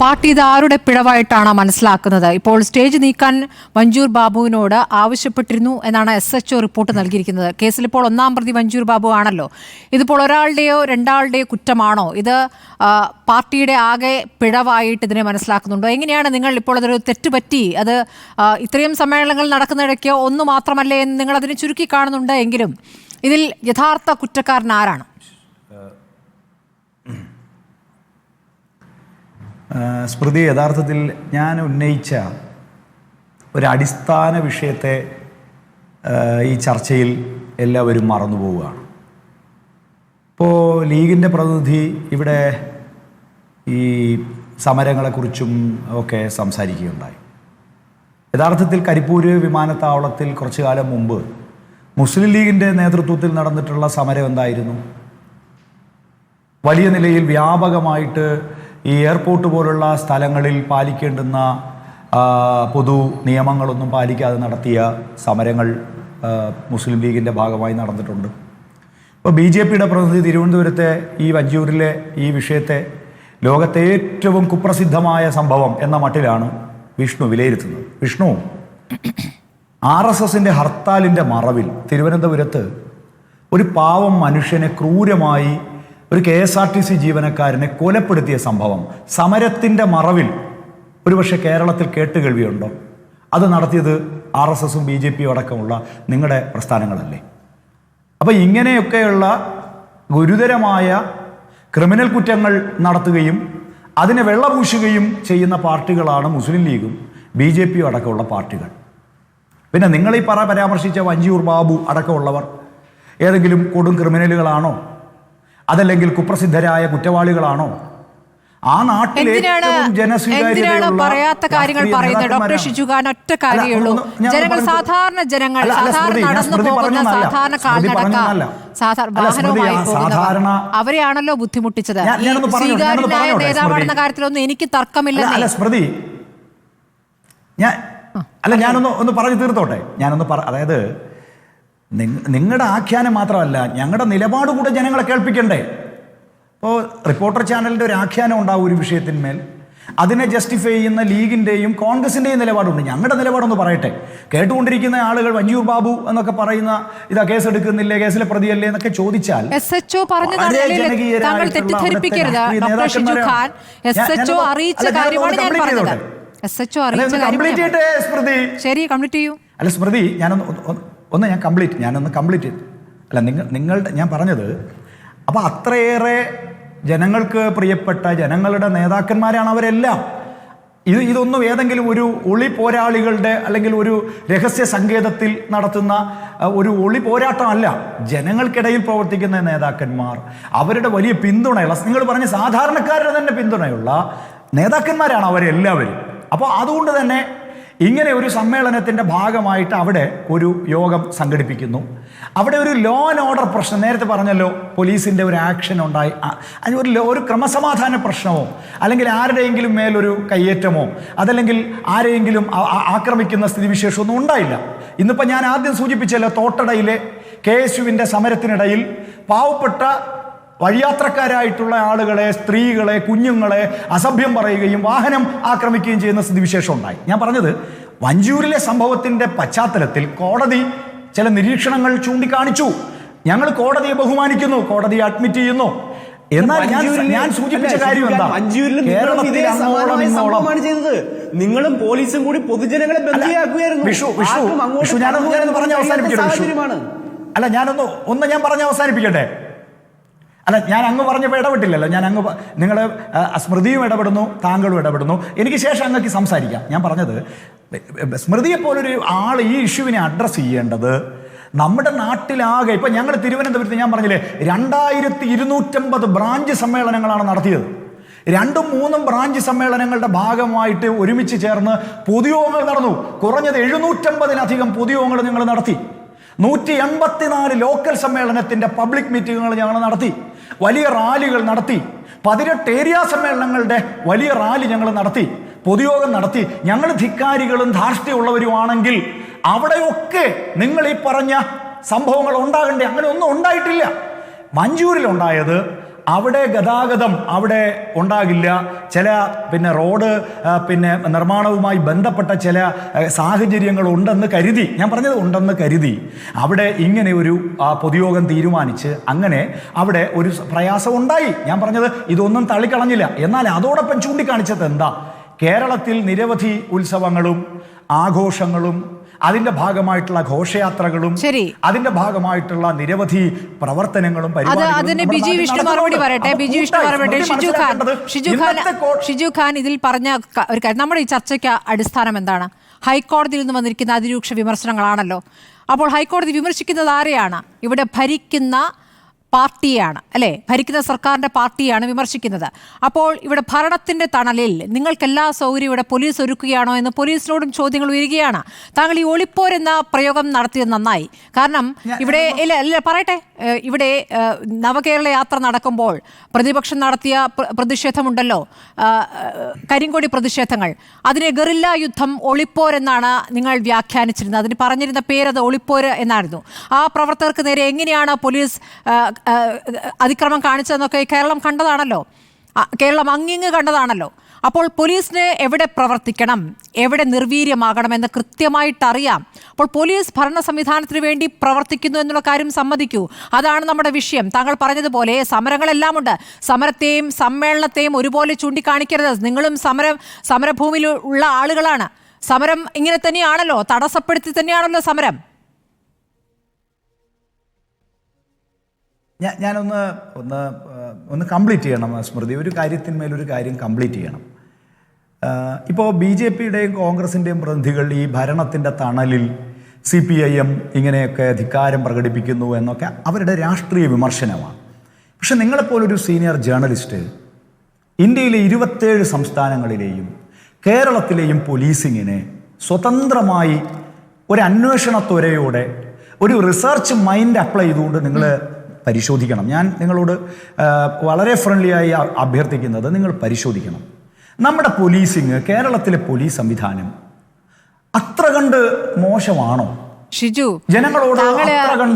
Party ഇത് ആരുടെ പിഴവായിട്ടാണ് മനസ്സിലാക്കുന്നത്. ഇപ്പോൾ സ്റ്റേജ് നീക്കാൻ മഞ്ജൂർ ബാബുവിനോട് ആവശ്യപ്പെട്ടിരുന്നു എന്നാണ് എസ് എച്ച് ഒ റിപ്പോർട്ട് നൽകിയിരിക്കുന്നത്. കേസിൽ ഇപ്പോൾ ഒന്നാം പ്രതി മഞ്ജൂർ ബാബു ആണല്ലോ. ഇതിപ്പോൾ ഒരാളുടെയോ രണ്ടാളുടെയോ കുറ്റമാണോ? ഇത് പാർട്ടിയുടെ ആകെ പിഴവായിട്ട് ഇതിനെ മനസ്സിലാക്കുന്നുണ്ടോ? എങ്ങനെയാണ് നിങ്ങൾ ഇപ്പോൾ അതൊരു തെറ്റുപറ്റി? അത് ഇത്രയും സമ്മേളനങ്ങൾ നടക്കുന്നിടയ്ക്ക് ഒന്ന് മാത്രമല്ലേ എന്ന് നിങ്ങൾ അതിനെ ചുരുക്കി കാണുന്നുണ്ട് എങ്കിലും ഇതിൽ യഥാർത്ഥ കുറ്റക്കാരൻ ആരാണ്? സ്മൃതി യഥാർത്ഥത്തിൽ ഞാൻ ഉന്നയിച്ച ഒരു അടിസ്ഥാന വിഷയത്തെ ഈ ചർച്ചയിൽ എല്ലാവരും മറന്നു പോവുകയാണ്. ഇപ്പോൾ ലീഗിന്റെ പ്രതിനിധി ഇവിടെ ഈ സമരങ്ങളെക്കുറിച്ചും ഒക്കെ സംസാരിക്കുകയുണ്ടായി. യഥാർത്ഥത്തിൽ കരിപ്പൂര് വിമാനത്താവളത്തിൽ കുറച്ചു കാലം മുമ്പ് മുസ്ലിം ലീഗിന്റെ നേതൃത്വത്തിൽ നടന്നിട്ടുള്ള സമരം എന്തായിരുന്നു? വലിയ നിലയിൽ വ്യാപകമായിട്ട് ഈ എയർപോർട്ട് പോലുള്ള സ്ഥലങ്ങളിൽ പാലിക്കേണ്ടുന്ന പൊതു നിയമങ്ങളൊന്നും പാലിക്കാതെ നടത്തിയ സമരങ്ങൾ മുസ്ലിം ലീഗിന്റെ ഭാഗമായി നടന്നിട്ടുണ്ട്. ഇപ്പോൾ ബി ജെ പിയുടെ പ്രതിനിധി തിരുവനന്തപുരത്തെ ഈ വഞ്ചൂരിലെ ഈ വിഷയത്തെ ലോകത്തെ ഏറ്റവും കുപ്രസിദ്ധമായ സംഭവം എന്ന മട്ടിലാണ് വിഷ്ണു വിലയിരുത്തുന്നത്. വിഷ്ണു ആർ എസ് എസിന്റെ ഹർത്താലിന്റെ മറവിൽ തിരുവനന്തപുരത്ത് ഒരു പാവം മനുഷ്യനെ ക്രൂരമായി ഒരു K S R T C ജീവനക്കാരനെ കൊലപ്പെടുത്തിയ സംഭവം സമരത്തിന്റെ മറവിൽ. ഒരുപക്ഷെ കേരളത്തിൽ കേട്ടുകേൾവിയുണ്ടോ? അത് നടത്തിയത് ആർ എസ് എസും ബി ജെ പിയും അടക്കമുള്ള നിങ്ങളുടെ പ്രസ്ഥാനങ്ങളല്ലേ? അപ്പം ഇങ്ങനെയൊക്കെയുള്ള ഗുരുതരമായ ക്രിമിനൽ കുറ്റങ്ങൾ നടത്തുകയും അതിനെ വെള്ളപൂശുകയും ചെയ്യുന്ന പാർട്ടികളാണ് മുസ്ലിം ലീഗും ബി ജെ പിയും അടക്കമുള്ള പാർട്ടികൾ. പിന്നെ നിങ്ങൾ ഈ പറ പരാമർശിച്ച വഞ്ചിയൂർ ബാബു അടക്കമുള്ളവർ ഏതെങ്കിലും കൊടും ക്രിമിനലുകളാണോ? അതല്ലെങ്കിൽ കുപ്രസിദ്ധരായ കുറ്റവാളികളാണോ? ആ നാട്ടിൽ എന്തിനാണ് പറയാത്ത കാര്യങ്ങൾ പറയുന്നത്? ഡോക്ടർ. ഷിജുഖാൻ ഒറ്റ അല്ല, കാര്യമേ ഉള്ളൂ. ഒന്ന് ഞാൻ ജനങ്ങൾ സാധാരണ ജനങ്ങൾ സാധാരണ നടന്നു പോകുന്ന സാധാരണ കാൽനടക്ക സാധാരണ അവരെയാണല്ലോ ബുദ്ധിമുട്ടിച്ചത്. സ്വീകാര്യനായ നേതാവാണെന്ന കാര്യത്തിലൊന്നും എനിക്ക് തർക്കമില്ല അല്ല സ്മൃതി. ഞാൻ അല്ല ഞാനൊന്ന് ഒന്ന് പറഞ്ഞു തീർത്തോട്ടെ. ഞാനൊന്ന് പറ അതായത് നിങ്ങളുടെ ആഖ്യാനം മാത്രമല്ല ഞങ്ങളുടെ നിലപാട് കൂടെ ജനങ്ങളെ കേൾപ്പിക്കണ്ടേ? ഇപ്പോൾ റിപ്പോർട്ടർ ചാനലിന്റെ ഒരു ആഖ്യാനം ഉണ്ടാവും ഒരു വിഷയത്തിന്മേൽ. അതിനെ ജസ്റ്റിഫൈ ചെയ്യുന്ന ലീഗിന്റെയും കോൺഗ്രസിന്റെയും നിലപാടുണ്ട്. ഞങ്ങളുടെ നിലപാടൊന്ന് പറയട്ടെ. കേട്ടുകൊണ്ടിരിക്കുന്ന ആളുകൾ വഞ്ചൂർ ബാബു എന്നൊക്കെ പറയുന്ന ഇതാ കേസ് എടുക്കുന്നില്ലേ കേസിലെ പ്രതിയല്ലേ എന്നൊക്കെ ചോദിച്ചാൽ കാര്യം ചെയ്യട്ടെ, സ്മൃതി? ശരി കംപ്ലീറ്റ് ചെയ്യൂ. അല്ല സ്മൃതി ഞാനൊന്ന് ഒന്ന് ഞാൻ കംപ്ലീറ്റ് ഞാനൊന്ന് കംപ്ലീറ്റ് അല്ല നിങ്ങൾ നിങ്ങളുടെ ഞാൻ പറഞ്ഞത് അപ്പോൾ അത്രയേറെ ജനങ്ങൾക്ക് പ്രിയപ്പെട്ട ജനങ്ങളുടെ നേതാക്കന്മാരാണ് അവരെല്ലാം. ഇത് ഇതൊന്നും ഏതെങ്കിലും ഒരു ഒളി പോരാളികളുടെ അല്ലെങ്കിൽ ഒരു രഹസ്യ സങ്കേതത്തിൽ നടത്തുന്ന ഒരു ഒളി പോരാട്ടമല്ല. ജനങ്ങൾക്കിടയിൽ പ്രവർത്തിക്കുന്ന നേതാക്കന്മാർ അവരുടെ വലിയ പിന്തുണയുള്ള നിങ്ങൾ പറഞ്ഞ സാധാരണക്കാരുടെ തന്നെ പിന്തുണയുള്ള നേതാക്കന്മാരാണ് അവരെല്ലാവരും. അപ്പോൾ അതുകൊണ്ട് തന്നെ ഇങ്ങനെ ഒരു സമ്മേളനത്തിന്റെ ഭാഗമായിട്ട് അവിടെ ഒരു യോഗം സംഘടിപ്പിക്കുന്നു. അവിടെ ഒരു ലോ ആൻഡ് ഓർഡർ പ്രശ്നം നേരത്തെ പറഞ്ഞല്ലോ പോലീസിന്റെ ഒരു ആക്ഷൻ ഉണ്ടായി. അതിന് ഒരു ഒരു ക്രമസമാധാന പ്രശ്നമോ അല്ലെങ്കിൽ ആരുടെയെങ്കിലും മേലൊരു കയ്യേറ്റമോ അതല്ലെങ്കിൽ ആരെയെങ്കിലും ആക്രമിക്കുന്ന സ്ഥിതിവിശേഷമൊന്നും ഉണ്ടായില്ല. ഇന്നിപ്പോൾ ഞാൻ ആദ്യം സൂചിപ്പിച്ചല്ലോ തോട്ടടയിലെ കെ എസ് യുവിന്റെ സമരത്തിനിടയിൽ പാവപ്പെട്ട വഴിയാത്രക്കാരായിട്ടുള്ള ആളുകളെ സ്ത്രീകളെ കുഞ്ഞുങ്ങളെ അസഭ്യം പറയുകയും വാഹനം ആക്രമിക്കുകയും ചെയ്യുന്ന സ്ഥിതിവിശേഷം ഉണ്ടായി. ഞാൻ പറഞ്ഞത് വഞ്ചൂരിലെ സംഭവത്തിന്റെ പശ്ചാത്തലത്തിൽ കോടതി ചില നിരീക്ഷണങ്ങൾ ചൂണ്ടിക്കാണിച്ചു. ഞങ്ങൾ കോടതിയെ ബഹുമാനിക്കുന്നു കോടതിയെ അഡ്മിറ്റ് ചെയ്യുന്നു. എന്നാൽ ഞാൻ ഞാൻ സൂചിപ്പിച്ച കാര്യം എന്താ? നിങ്ങളും പോലീസും കൂടി പൊതുജനങ്ങളെ ബന്ധിയാക്കുകയായിരുന്നു വിഷു വിഷു അങ്ങോട്ട് വിഷു ഞാനൊന്ന് കടന്നു ഞാനൊന്ന് പറഞ്ഞ് അവസാനിപ്പിക്കട്ടെ വിഷു. അല്ല ഞാനൊന്ന് ഒന്ന് ഞാൻ പറഞ്ഞ് അവസാനിപ്പിക്കട്ടെ. അല്ല ഞാൻ അങ്ങ് പറഞ്ഞപ്പോൾ ഇടപെട്ടില്ലല്ലോ. ഞാൻ അങ്ങ് നിങ്ങൾ സ്മൃതിയും ഇടപെടുന്നു താങ്കളും ഇടപെടുന്നു. എനിക്ക് ശേഷം അങ്ങക്ക് സംസാരിക്കാം. ഞാൻ പറഞ്ഞത് സ്മൃതിയെപ്പോലൊരു ആൾ ഈ ഇഷ്യൂവിനെ അഡ്രസ്സ് ചെയ്യേണ്ടത് നമ്മുടെ നാട്ടിലാകെ ഇപ്പം ഞങ്ങൾ തിരുവനന്തപുരത്ത് ഞാൻ പറഞ്ഞില്ലേ രണ്ടായിരത്തി ഇരുന്നൂറ്റമ്പത് ബ്രാഞ്ച് സമ്മേളനങ്ങളാണ് നടത്തിയത്. രണ്ടും മൂന്നും ബ്രാഞ്ച് സമ്മേളനങ്ങളുടെ ഭാഗമായിട്ട് ഒരുമിച്ച് ചേർന്ന് പൊതുയോഗങ്ങൾ നടന്നു. കുറഞ്ഞത് എഴുന്നൂറ്റമ്പതിലധികം പൊതുയോഗങ്ങൾ ഞങ്ങൾ നടത്തി. നൂറ്റി എൺപത്തിനാല് ലോക്കൽ സമ്മേളനത്തിന്റെ പബ്ലിക് മീറ്റിങ്ങുകൾ ഞങ്ങൾ നടത്തി. വലിയ റാലികൾ നടത്തി. പതിനെട്ട് ഏരിയ സമ്മേളനങ്ങളുടെ വലിയ റാലി ഞങ്ങൾ നടത്തി. പൊതുയോഗം നടത്തി. ഞങ്ങൾ ധിക്കാരികളും ധാർഷ്ട്യമുള്ളവരുമാണെങ്കിൽ അവിടെയൊക്കെ നിങ്ങൾ ഈ പറഞ്ഞ സംഭവങ്ങൾ ഉണ്ടാകണ്ടേ? അങ്ങനെ ഒന്നും ഉണ്ടായിട്ടില്ല. മഞ്ചൂരിൽ ഉണ്ടായത് അവിടെ ഗതാഗതം അവിടെ ഉണ്ടാകില്ല. ചില പിന്നെ റോഡ് പിന്നെ നിർമ്മാണവുമായി ബന്ധപ്പെട്ട ചില സാഹചര്യങ്ങൾ ഉണ്ടെന്ന് കരുതി. ഞാൻ പറഞ്ഞത് ഉണ്ടെന്ന് കരുതി. അവിടെ ഇങ്ങനെ ഒരു പൊതുയോഗം തീരുമാനിച്ച് അങ്ങനെ അവിടെ ഒരു പ്രയാസം ഉണ്ടായി. ഞാൻ പറഞ്ഞത് ഇതൊന്നും തള്ളിക്കളഞ്ഞില്ല. എന്നാൽ അതോടൊപ്പം ചൂണ്ടിക്കാണിച്ചത് എന്താ? കേരളത്തിൽ നിരവധി ഉത്സവങ്ങളും ആഘോഷങ്ങളും അതിന്റെ ഭാഗമായിട്ടുള്ള ഘോഷയാത്രകളും ശരി. അതിന്റെ ഭാഗമായിട്ടുള്ള നിരവധി പ്രവർത്തനങ്ങളും അതിന് ബിജി വിഷ്ണു നടക്കുന്നുണ്ട്. മറുപടി പറയട്ടെ. അപ്പൊ ബിജി വിഷ്ണു മറുപടി ഷിജു ഖാൻ. ഷിജു ഖാൻ ഷിജു ഖാൻ ഇതിൽ പറഞ്ഞ ഒരു കാര്യം. നമ്മുടെ ഈ ചർച്ചയ്ക്ക് അടിസ്ഥാനം എന്താണ്? ഹൈക്കോടതിയിൽ നിന്ന് വന്നിരിക്കുന്ന അതിരൂക്ഷ വിമർശനങ്ങളാണല്ലോ. അപ്പോൾ ഹൈക്കോടതി വിമർശിക്കുന്നത് ആരെയാണ്? ഇവിടെ ഭരിക്കുന്ന പാർട്ടിയാണ് അല്ലെ? ഭരിക്കുന്ന സർക്കാരിന്റെ പാർട്ടിയാണ് വിമർശിക്കുന്നത്. അപ്പോൾ ഇവിടെ ഭരണത്തിന്റെ തണലിൽ നിങ്ങൾക്ക് എല്ലാ സൗകര്യം ഇവിടെ പോലീസ് ഒരുക്കുകയാണോ എന്ന് പോലീസിനോടും ചോദ്യങ്ങൾ ഉയരുകയാണ്. താങ്കൾ ഈ ഒളിപ്പോരെന്ന പ്രയോഗം നടത്തിയത് നന്നായി. കാരണം ഇവിടെ ഇല്ല ഇല്ല പറയട്ടെ. ഇവിടെ നവകേരള യാത്ര നടക്കുമ്പോൾ പ്രതിപക്ഷം നടത്തിയ പ്രതിഷേധമുണ്ടല്ലോ. കരിങ്കൊടി പ്രതിഷേധങ്ങൾ. അതിനെ ഗറില്ല യുദ്ധം ഒളിപ്പോരെന്നാണ് നിങ്ങൾ വ്യാഖ്യാനിച്ചിരുന്നത്. അതിന് പറഞ്ഞിരുന്ന പേരത് ഒളിപ്പോര് എന്നായിരുന്നു. ആ പ്രവർത്തകർക്ക് നേരെ എങ്ങനെയാണ് പോലീസ് അതിക്രമം കാണിച്ചതെന്നൊക്കെ കേരളം കണ്ടതാണല്ലോ. കേരളം അങ്ങിങ്ങ് കണ്ടതാണല്ലോ. അപ്പോൾ പോലീസിന് എവിടെ പ്രവർത്തിക്കണം? എവിടെ നിർവീര്യമാകണമെന്ന് കൃത്യമായിട്ട് അറിയാം അപ്പോൾ പോലീസ് ഭരണ സംവിധാനത്തിന് വേണ്ടി പ്രവർത്തിക്കുന്നു എന്നുള്ള കാര്യം സമ്മതിക്കൂ. അതാണ് നമ്മുടെ വിഷയം. താങ്കൾ പറഞ്ഞതുപോലെ സമരങ്ങളെല്ലാം ഉണ്ട്. സമരത്തെയും സമ്മേളനത്തെയും ഒരുപോലെ ചൂണ്ടിക്കാണിക്കരുത്. നിങ്ങളും സമരം സമരഭൂമിയിൽ ഉള്ള ആളുകളാണ്. സമരം ഇങ്ങനെ തന്നെയാണല്ലോ. തടസ്സപ്പെടുത്തി തന്നെയാണല്ലോ സമരം. ഞാൻ ഞാനൊന്ന് ഒന്ന് ഒന്ന് കംപ്ലീറ്റ് ചെയ്യണം സ്മൃതി. ഒരു കാര്യത്തിന്മേൽ ഒരു കാര്യം കംപ്ലീറ്റ് ചെയ്യണം. ഇപ്പോൾ ബി ജെ പിയുടെയും കോൺഗ്രസിന്റെയും പ്രതിനിധികൾ ഈ ഭരണത്തിന്റെ തണലിൽ സി പി ഐ എം ഇങ്ങനെയൊക്കെ അധികാരം പ്രകടിപ്പിക്കുന്നു എന്നൊക്കെ അവരുടെ രാഷ്ട്രീയ വിമർശനമാണ്. പക്ഷെ നിങ്ങളെപ്പോലൊരു സീനിയർ ജേർണലിസ്റ്റ് ഇന്ത്യയിലെ ഇരുപത്തേഴ് സംസ്ഥാനങ്ങളിലെയും കേരളത്തിലെയും പോലീസിങ്ങിനെ സ്വതന്ത്രമായി ഒരു അന്വേഷണത്വരയോടെ ഒരു റിസർച്ച് മൈൻഡ് അപ്ലൈ ചെയ്തുകൊണ്ട് നിങ്ങൾ പരിശോധിക്കണം. ഞാൻ നിങ്ങളോട് വളരെ ഫ്രണ്ട്ലിയായി അഭ്യർത്ഥിക്കുന്നത് നിങ്ങൾ പരിശോധിക്കണം. നമ്മുടെ പോലീസിങ് കേരളത്തിലെ പോലീസ് സംവിധാനം അത്ര കണ്ട് മോശമാണോ? ഷിജു ജനങ്ങളോട്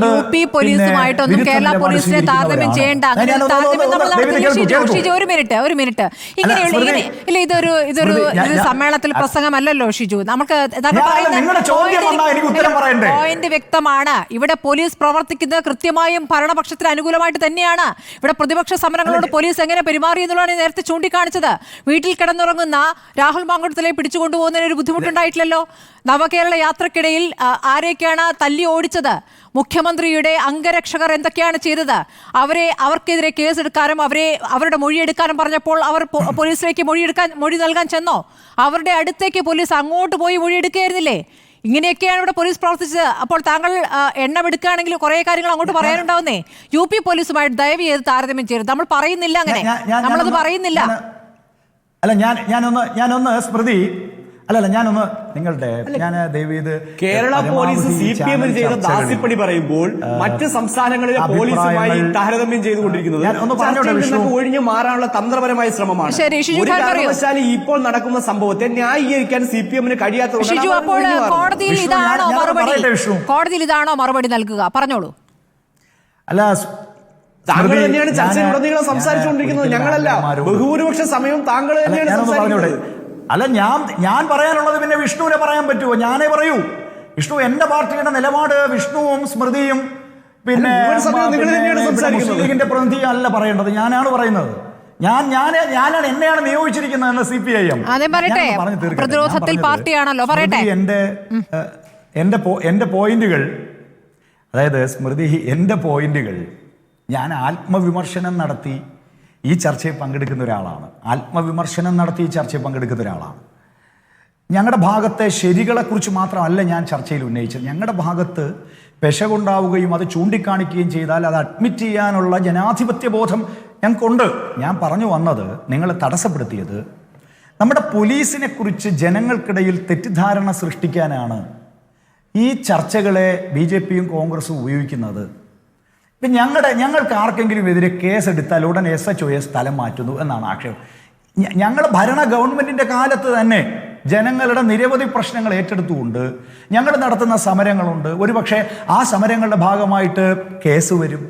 യു പി പോലീസുമായിട്ടൊന്നും കേരള പോലീസിനെ താരതമ്യം ചെയ്യേണ്ട അങ്ങനെ ഒരു താരതമ്യം നമ്മൾ ഷിജു ഷിജു ഒരു മിനിറ്റ് ഒരു മിനിറ്റ്. ഇങ്ങനെയുള്ള ഇങ്ങനെ. ഇല്ല ഇതൊരു ഇതൊരു ഇത് സമ്മേളനത്തിൽ പ്രസംഗമല്ലല്ലോ ഷിജു. നമുക്ക്? പോയിന്റ് വ്യക്തമാണ്. ഇവിടെ പോലീസ് പ്രവർത്തിക്കുന്നത് കൃത്യമായും ഭരണപക്ഷത്തിന് അനുകൂലമായിട്ട് തന്നെയാണ്. ഇവിടെ പ്രതിപക്ഷ സമരങ്ങളോട് പോലീസ് എങ്ങനെ പെരുമാറി എന്നുള്ളതാണ് നേരത്തെ ചൂണ്ടിക്കാണിച്ചത്. വീട്ടിൽ കിടന്നുറങ്ങുന്ന രാഹുൽ മാങ്കുടത്തിലെ പിടിച്ചുകൊണ്ടുപോകുന്നതിന് ഒരു ബുദ്ധിമുട്ടുണ്ടായിട്ടില്ലല്ലോ? നവകേരള യാത്രക്കിടയിൽ ആരെയൊക്കെയാണ് തല്ലി ഓടിച്ചത്? മുഖ്യമന്ത്രിയുടെ അംഗരക്ഷകർ എന്തൊക്കെയാണ് ചെയ്തത്? അവരെ അവർക്കെതിരെ കേസെടുക്കാനും അവരെ അവരുടെ മൊഴിയെടുക്കാനും പറഞ്ഞപ്പോൾ അവർ പോലീസിലേക്ക് മൊഴിയെടുക്കാൻ മൊഴി നൽകാൻ ചെന്നോ? അവരുടെ അടുത്തേക്ക് പോലീസ് അങ്ങോട്ട് പോയി മൊഴിയെടുക്കുകയായിരുന്നില്ലേ? ഇങ്ങനെയൊക്കെയാണ് ഇവിടെ പോലീസ് പ്രവർത്തിച്ചത്. അപ്പോൾ താങ്കൾ എണ്ണമെടുക്കുകയാണെങ്കിൽ കുറേ കാര്യങ്ങൾ അങ്ങോട്ട് പറയാനുണ്ടാവുന്നേ. യു പി പോലീസുമായിട്ട് ദയവ് ചെയ്ത് താരതമ്യം ചെയ്യരുത്. നമ്മൾ പറയുന്നില്ല അങ്ങനെ. നമ്മളത് പറയുന്നില്ല. അല്ല ഞാൻ ഞാനൊന്ന് ഞാനൊന്ന് സ്മൃതി അല്ലല്ല ഞാനൊന്ന് നിങ്ങളുടെ ഞാൻ ദൈവീത് കേരള പോലീസ് സി പി എമ്മിന് ചെയ്ത ദാസിപ്പണി പറയുമ്പോൾ മറ്റ് സംസ്ഥാനങ്ങളിലെ പോലീസുമായി താരതമ്യം ചെയ്തുകൊണ്ടിരിക്കുന്നത് ഒഴിഞ്ഞു മാറാനുള്ള തന്ത്രപരമായ ശ്രമമാണ്. ഇപ്പോൾ നടക്കുന്ന സംഭവത്തെ ന്യായീകരിക്കാൻ സി പി എമ്മിന് കഴിയാത്ത കോടതിയിൽ ഇതാണോ മറുപടി? പറയട്ടെ, കോടതിയിൽ ഇതാണോ മറുപടി നൽകുക? പറഞ്ഞോളൂ. അല്ല താങ്കൾ തന്നെയാണ് ചർച്ചയിലുടനീളം സംസാരിച്ചുകൊണ്ടിരിക്കുന്നത്. ഞങ്ങളല്ല. ബഹുഭൂരിപക്ഷ സമയവും താങ്കൾ തന്നെയാണ് സംസാരിക്കുന്നത്. അല്ല ഞാൻ ഞാൻ പറയാനുള്ളത് പിന്നെ വിഷ്ണുവിനെ പറയാൻ പറ്റുമോ ഞാനേ പറയൂ. വിഷ്ണു എന്റെ പാർട്ടിയുടെ നിലപാട് വിഷ്ണുവും സ്മൃതിയും പിന്നെ ലീഗിന്റെ പ്രതിനിധി അല്ല പറയേണ്ടത്. ഞാനാണ് പറയുന്നത്. ഞാൻ ഞാൻ ഞാനാണ് എന്നെയാണ് നിയോഗിച്ചിരിക്കുന്നത് എന്ന് സി പി ഐ എം പറഞ്ഞു. പ്രതിരോധത്തിൽ പാർട്ടിയാണല്ലോ. പറയട്ടെ. എന്റെ എന്റെ പോയിന്റുകൾ അതായത് സ്മൃതി എന്റെ പോയിന്റുകൾ ഞാൻ ആത്മവിമർശനം നടത്തി ഈ ചർച്ചയിൽ പങ്കെടുക്കുന്ന ഒരാളാണ്. ആത്മവിമർശനം നടത്തി ഈ ചർച്ചയിൽ പങ്കെടുക്കുന്ന ഒരാളാണ്. ഞങ്ങളുടെ ഭാഗത്തെ ശരികളെക്കുറിച്ച് മാത്രമല്ല ഞാൻ ചർച്ചയിൽ ഉന്നയിച്ചത്. ഞങ്ങളുടെ ഭാഗത്ത് പെശകുണ്ടാവുകയും അത് ചൂണ്ടിക്കാണിക്കുകയും ചെയ്താൽ അത് അഡ്മിറ്റ് ചെയ്യാനുള്ള ജനാധിപത്യ ബോധം ഞങ്ങൾക്കുണ്ട് ഞാൻ പറഞ്ഞു വന്നത് നിങ്ങൾ തടസ്സപ്പെടുത്തിയത് നമ്മുടെ പോലീസിനെ കുറിച്ച് ജനങ്ങൾക്കിടയിൽ തെറ്റിദ്ധാരണ സൃഷ്ടിക്കാനാണ് ഈ ചർച്ചകളെ ബി ജെ പിയും കോൺഗ്രസും ഉപയോഗിക്കുന്നത്. ഇപ്പം ഞങ്ങളുടെ ഞങ്ങൾക്ക് ആർക്കെങ്കിലും എതിരെ കേസെടുത്താൽ ഉടൻ എസ് എച്ച് ഒ സ്ഥലം മാറ്റുന്നു എന്നാണ് ആക്ഷേപം. ഞങ്ങൾ ഭരണ ഗവൺമെന്റിന്റെ കാലത്ത് തന്നെ ജനങ്ങളുടെ നിരവധി പ്രശ്നങ്ങൾ ഏറ്റെടുത്തുകൊണ്ട് ഞങ്ങൾ നടത്തുന്ന സമരങ്ങളുണ്ട്. ഒരുപക്ഷെ ആ സമരങ്ങളുടെ ഭാഗമായിട്ട് കേസ് വരും.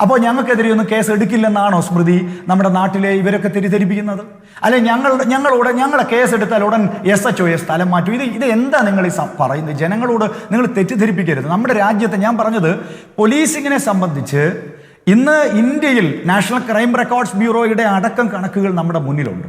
അപ്പോൾ ഞങ്ങൾക്കെതിരെ ഒന്നും കേസ് എടുക്കില്ലെന്നാണോ സ്മൃതി നമ്മുടെ നാട്ടിലെ ഇവരൊക്കെ തെറ്റിദ്ധരിപ്പിക്കുന്നത്? അല്ലെ ഞങ്ങളുടെ ഞങ്ങളോട് ഞങ്ങളെ കേസ് എടുത്താൽ ഉടൻ എസ് എച്ച് ഒ എസ് സ്ഥലം മാറ്റും. ഇത് ഇത് എന്താ നിങ്ങൾ ഈ പറയുന്നത്? ജനങ്ങളോട് നിങ്ങൾ തെറ്റിദ്ധരിപ്പിക്കരുത്. നമ്മുടെ രാജ്യത്തെ ഞാൻ പറഞ്ഞത് പോലീസിങ്ങിനെ സംബന്ധിച്ച് ഇന്ന് ഇന്ത്യയിൽ നാഷണൽ ക്രൈം റെക്കോർഡ്സ് ബ്യൂറോയുടെ അടക്കം കണക്കുകൾ നമ്മുടെ മുന്നിലുണ്ട്.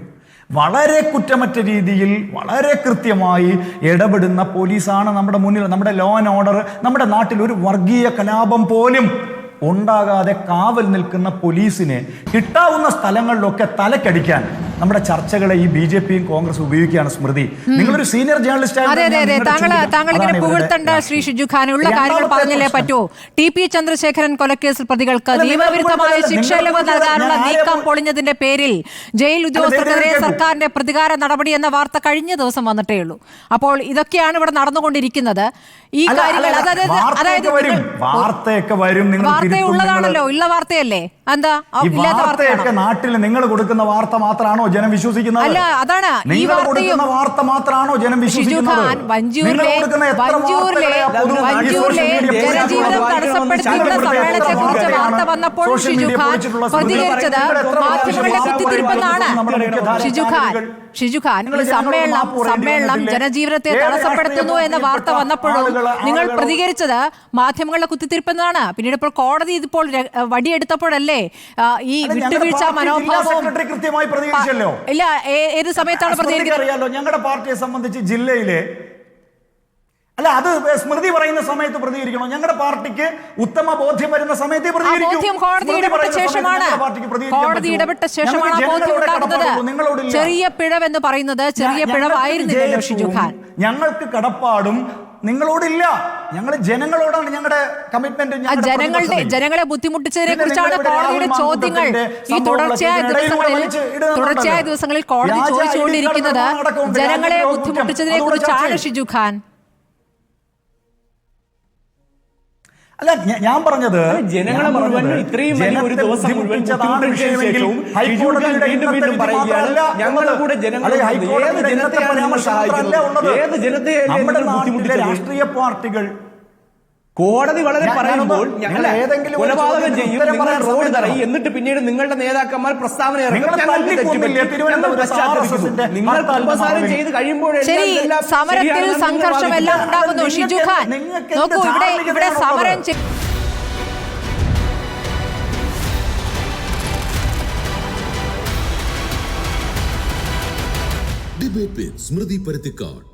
വളരെ കുറ്റമറ്റ രീതിയിൽ വളരെ കൃത്യമായി ഇടപെടുന്ന പോലീസാണ് നമ്മുടെ മുന്നിൽ. നമ്മുടെ ലോ ആൻഡ് ഓർഡർ നമ്മുടെ നാട്ടിൽ ഒരു വർഗീയ കലാപം പോലും ഉണ്ടാകാതെ കാവൽ നിൽക്കുന്ന പോലീസിനെ കിട്ടാവുന്ന സ്ഥലങ്ങളിലൊക്കെ തലക്കടിക്കാൻ നമ്മുടെ ചർച്ചകളെ ഈ ബി ജെ പിയും കോൺഗ്രസ് ഉപയോഗിക്കുകയാണ് സ്മൃതി. നിങ്ങളൊരു സീനിയർ ജേർണലിസ്റ്റ് അതെ അതെ അതെ. താങ്കൾ താങ്കൾ ഇങ്ങനെ പുകഴ്ത്തണ്ട ശ്രീ ഷിജു ഖാൻ. ഉള്ള കാര്യങ്ങൾ പറഞ്ഞില്ലേ പറ്റൂ? ടി പി ചന്ദ്രശേഖരൻ കൊലക്കേസിൽ പ്രതികൾക്ക് നിയമവിരുദ്ധമായ പുകഴ്ത്തല്ല, ശിക്ഷ ഇളവ് നൽകാനുള്ള നീക്കം പൊളിഞ്ഞതിന്റെ പേരിൽ. ജയിൽ ഉദ്യോഗസ്ഥർക്കെതിരെ സർക്കാരിന്റെ പ്രതികാര നടപടി എന്ന വാർത്ത കഴിഞ്ഞ ദിവസം വന്നിട്ടേ ഉള്ളൂ. അപ്പോൾ ഇതൊക്കെയാണ് ഇവിടെ നടന്നുകൊണ്ടിരിക്കുന്നത്. ഈ കാര്യങ്ങൾ അതായത് വാർത്തയൊക്കെ വരും. നിങ്ങൾ- വാർത്തയൊക്കെ വരും. നിങ്ങൾ വാർത്ത ഉള്ളതാണല്ലോ. ഉള്ള വാർത്തയല്ലേ? എന്താ? ഇല്ലാത്ത വാർത്തയൊക്കെ നാട്ടിൽ നിങ്ങൾ കൊടുക്കുന്ന വാർത്ത മാത്രമാണോ ജനം വിശ്വസിക്കുന്നത് അല്ല, അതാണ്. ഈ നിങ്ങൾ കൊടുക്കുന്ന വാർത്ത മാത്രമാണോ ജനം വിശ്വസിക്കുന്നത് ഖാൻ നിങ്ങൾ കൊടുക്കുന്ന എത്ര വഞ്ചൂരിലെ വാർത്തകളെയാ പൊതു- ഈ വഞ്ചൂരിലെ social media ജനജീവിതം പൊളിച്ചിട്ടുള്ളത്? തടസ്സപ്പെടുത്തിയുള്ള നിങ്ങൾ സമ്മേളനത്തെ കുറിച്ച് എത്ര വാർത്ത വന്നപ്പോൾ social ഷിജു media ഖാൻ പൊളിച്ചിട്ടുള്ള പ്രതികരിച്ചത് നിങ്ങൾ എത്ര മാധ്യമങ്ങളെ കുത്തിത്തിരിപ്പെന്നാണ് നമ്മുടെ മുഖ്യധാരാ ഷിജു ഖാൻ ചാനലുകൾ ഷിജു ഖാൻ നിങ്ങൾ ഈ സമ്മേളനം സമ്മേളനം ജനജീവിതത്തെ തടസ്സപ്പെടുത്തുന്നു എന്ന വാർത്ത വന്നപ്പോഴും നിങ്ങൾ പ്രതികരിച്ചത് മാധ്യമങ്ങളുടെ കുത്തിത്തിരിപ്പെന്നാണ് പിന്നീട് ഇപ്പോൾ കോടതി ഇതിപ്പോൾ വടിയെടുത്തപ്പോഴല്ലേ ഈ വിട്ടുവീഴ്ച മനോഭാവവും കൃത്യമായി ഇല്ല ഏത് സമയത്താണ് പ്രതികരിക്കുന്നത്? അറിയാലോ? ഞങ്ങളുടെ പാർട്ടിയെ സംബന്ധിച്ച് ജില്ലയിലെ അല്ല അത് സ്മൃതി പറയുന്ന സമയത്ത് പ്രതികരിക്കണോ? ഞങ്ങളുടെ പാർട്ടിക്ക് ഉത്തമ ബോധ്യം വരുന്ന സമയത്തേ കോടതി ഇടപെട്ട ശേഷമാണ്. ചെറിയ പിഴവെന്ന് പറയുന്നത് ചെറിയ പിഴവായിരുന്നില്ലല്ലോ ഷിജു ഖാൻ. ഞങ്ങൾക്ക് കടപ്പാടും നിങ്ങളോടില്ല. ഞങ്ങൾ ജനങ്ങളോടാണ് ഞങ്ങളുടെ കമ്മിറ്റ്മെന്റ് ജനങ്ങളുടെ ജനങ്ങളെ ബുദ്ധിമുട്ടിച്ചതിനെ കുറിച്ചാണ് കോടതിയുടെ ചോദ്യങ്ങൾ. ഈ തുടർച്ചയായ ദിവസങ്ങളിൽ തുടർച്ചയായ ദിവസങ്ങളിൽ കോടതി ചോദിച്ചുകൊണ്ടിരിക്കുന്നത് ജനങ്ങളെ ബുദ്ധിമുട്ടിച്ചതിനെ കുറിച്ചാണ് ഷിജു ഖാൻ. അല്ല ഞാൻ പറഞ്ഞത് ജനങ്ങളെ മുഴുവൻ ഇത്രയും വലിയ ഒരു ദിവസം ബുദ്ധിമുട്ടിച്ചതാണ് ഹൈക്കോടതിയുടെ വീണ്ടും വീണ്ടും പറയുകയാണ് ഞങ്ങളുടെ. കൂടെ അല്ലെ, ഏത് ജനത്തെയാണ് സഹായിക്കുന്നത്? രാഷ്ട്രീയ പാർട്ടികൾ കോടതി വളരെ ഞാൻ- പറയുമ്പോൾ ഞങ്ങൾ ഏതെങ്കിലും കൊലപാതകം ചെയ്യും. നിങ്ങൾ റോഡ് തറയി. എന്നിട്ട് പിന്നീട് നിങ്ങളുടെ നേതാക്കന്മാർ പ്രസ്താവന ഇറക്കും. നിങ്ങൾ കുമ്പസാരം ചെയ്ത് കഴിയുമ്പോഴേ സമരത്തിൽ സംഘർഷം എല്ലാം ഉണ്ടാകുന്നു. നിങ്ങൾക്ക് ഷിജു ഖാൻ നോക്കൂ ഇവിടെ ഇവിടെ സമരം ഡിബേറ്റ് സ്മൃതി പരുത്തിക്കാട്.